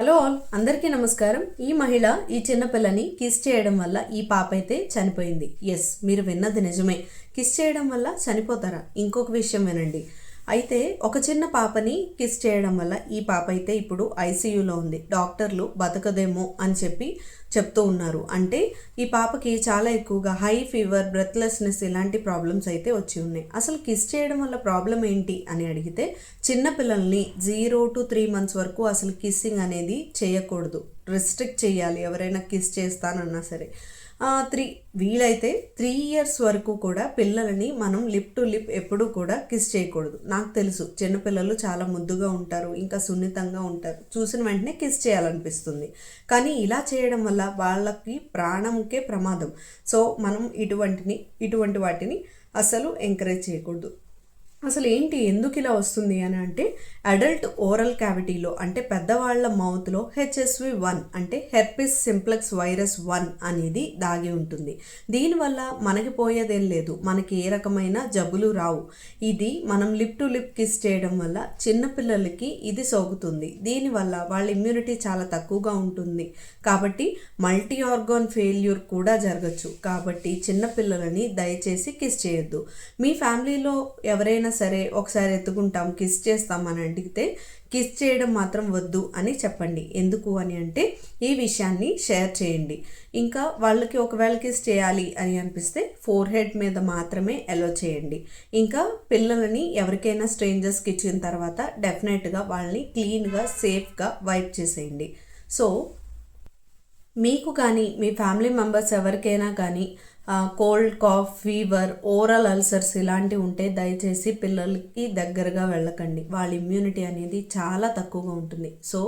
Hello all అందరికీ నమస్కారం. ఈ మహిళ ఈ చిన్నపిల్లని కిస్ చేయడం వల్ల ఈ పాప అయితే చనిపోయింది. ఎస్ మీరు విన్నది నిజమే. కిస్ చేయడం వల్ల చనిపోతారా? ఇంకొక విషయం వినండి. అయితే ఒక చిన్న పాపని కిస్ చేయడం వల్ల ఈ పాప అయితే ఇప్పుడు ఐసీయూలో ఉంది. డాక్టర్లు బతకదేమో అని చెప్పి చెప్తూ ఉన్నారు. అంటే ఈ పాపకి చాలా ఎక్కువగా హై ఫీవర్ బ్రెత్లెస్నెస్ ఇలాంటి ప్రాబ్లమ్స్ అయితే వచ్చి ఉన్నాయి. అసలు కిస్ చేయడం వల్ల ప్రాబ్లం ఏంటి అని అడిగితే చిన్న పిల్లల్ని జీరో టు త్రీ మంత్స్ వరకు అసలు కిస్సింగ్ అనేది చేయకూడదు. రిస్ట్రిక్ట్ చేయాలి. ఎవరైనా కిస్ చేస్తానన్నా సరే. త్రీ వీలైతే త్రీ ఇయర్స్ వరకు కూడా పిల్లలని మనం లిప్ టు లిప్ ఎప్పుడూ కూడా కిస్ చేయకూడదు. నాకు తెలుసు చిన్నపిల్లలు చాలా ముద్దుగా ఉంటారు ఇంకా సున్నితంగా ఉంటారు. చూసిన వెంటనే కిస్ చేయాలనిపిస్తుంది. కానీ ఇలా చేయడం వల్ల వాళ్ళకి ప్రాణంకే ప్రమాదం. సో మనం ఇటువంటిని ఇటువంటి వాటిని అసలు ఎంకరేజ్ చేయకూడదు. అసలు ఏంటి ఎందుకు ఇలా వస్తుంది అని అంటే అడల్ట్ ఓరల్ క్యావిటీలో అంటే పెద్దవాళ్ళ మౌత్లో హెచ్ఎస్వి వన్ అంటే హెర్పిస్ సింప్లెక్స్ వైరస్ వన్ అనేది దాగి ఉంటుంది. దీనివల్ల మనకి పోయేదేం లేదు. మనకి ఏ రకమైన జబ్బులు రావు. ఇది మనం లిప్ టు లిప్ కిస్ చేయడం వల్ల చిన్నపిల్లలకి ఇది సోకుతుంది. దీనివల్ల వాళ్ళ ఇమ్యూనిటీ చాలా తక్కువగా ఉంటుంది. కాబట్టి మల్టీ ఆర్గాన్ ఫెయిల్యూర్ కూడా జరగచ్చు. కాబట్టి చిన్నపిల్లలని దయచేసి కిస్ చేయొద్దు. మీ ఫ్యామిలీలో ఎవరైనా ఎవరైనా సరే ఒకసారి ఎత్తుకుంటాం కిస్ చేస్తాం అని అడిగితే కిస్ చేయడం మాత్రం వద్దు అని చెప్పండి. ఎందుకు అని అంటే ఈ విషయాన్ని షేర్ చేయండి. ఇంకా వాళ్ళకి ఒకవేళ కిస్ చేయాలి అని అనిపిస్తే ఫోర్ హెడ్ మీద మాత్రమే అలో చేయండి. ఇంకా పిల్లలని ఎవరికైనా స్ట్రేంజర్స్కి ఇచ్చిన తర్వాత డెఫినెట్గా వాళ్ళని క్లీన్గా సేఫ్గా వైప్ చేసేయండి. సో మీకు కానీ మీ ఫ్యామిలీ మెంబర్స్ ఎవరికైనా కానీ cold cough fever oral ulcers ఇలాంటివి ఉంటే దయచేసి పిల్లలకి దగ్గరగా వెళ్ళకండి. వాళ్ళ ఇమ్యూనిటీ అనేది చాలా తక్కువగా ఉంటుంది. సో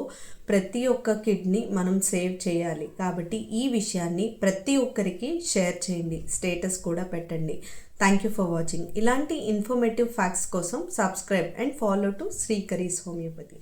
ప్రతి ఒక్క కిడ్ని మనం సేవ్ చేయాలి. కాబట్టి ఈ విషయాన్ని ప్రతి ఒక్కరికి షేర్ చేయండి. స్టేటస్ కూడా పెట్టండి. థ్యాంక్ యూ ఫర్ వాచింగ్ ఇలాంటి ఇన్ఫర్మేటివ్ ఫ్యాక్ట్స్ కోసం subscribe and follow to Srikari's homeopathy